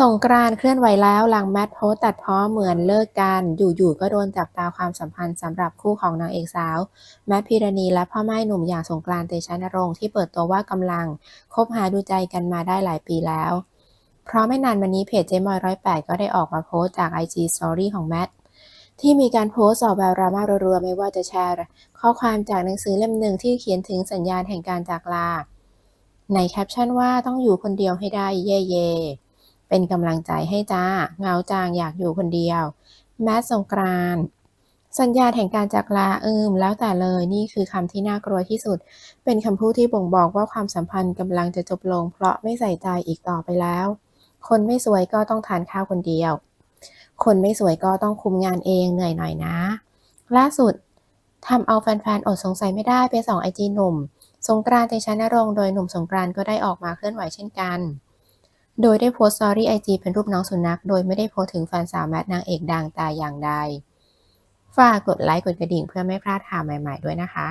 สงกรานเคลื่อนไหวแล้วหลังแมทโพสตัดพ้อเหมือนเลิกกัน อยู่ๆก็โดนจับตาความสัมพันธ์สำหรับคู่ของนางเอกสาว แมทพิรณีและพ่อไม้หนุ่มอย่างสงกรานเตชะนรงค์ที่เปิดตัวว่ากำลัง คบหาดูใจกันมาได้หลายปีแล้ว เพราะไม่นานมานี้เพจเจมอยร้อยแปดก็ได้ออกมาโพสจาก IG Story ของแมทที่มีการโพสต์สอบแบบรามารัวๆไม่ว่าจะแชร์ ข้อความจากหนังสือเล่มหนึ่งที่เขียนถึงสัญญาณแห่งการจากลาในแคปชั่นว่าต้องอยู่คนเดียวให้ได้เย่เย่ เป็นกำลังใจให้จ้าเงาจางอยากอยู่คนเดียว แมทสงกรานต์สัญญาแห่งการจากลาเอิมแล้วแต่เลยนี่คือคำที่น่ากลัวที่สุด เป็นคำพูดที่บ่งบอกว่าความสัมพันธ์กำลังจะจบลง เพราะไม่ใส่ใจอีกต่อไปแล้ว คนไม่สวยก็ต้องทานข้าวคนเดียว คนไม่สวยก็ต้องคุมงานเองเหนื่อยหน่อยนะ ล่าสุดทำเอาแฟนๆอดสงสัยไม่ได้ไปส่องไอจีหนุ่ม สงกรานต์เตชะนรงค์โดยหนุ่มสงกรานต์ก็ได้ออกมาเคลื่อนไหวเช่นกัน โดยได้โพสต์สตอรี่ไอจีเป็นรูปน้องสุนัข โดยไม่ได้โพสต์ถึงแฟนสาวแมทนางเอกดังแต่อย่างใด ฝากกดไลค์กดกระดิ่งเพื่อไม่พลาดข่าวใหม่ ๆ ด้วยนะคะ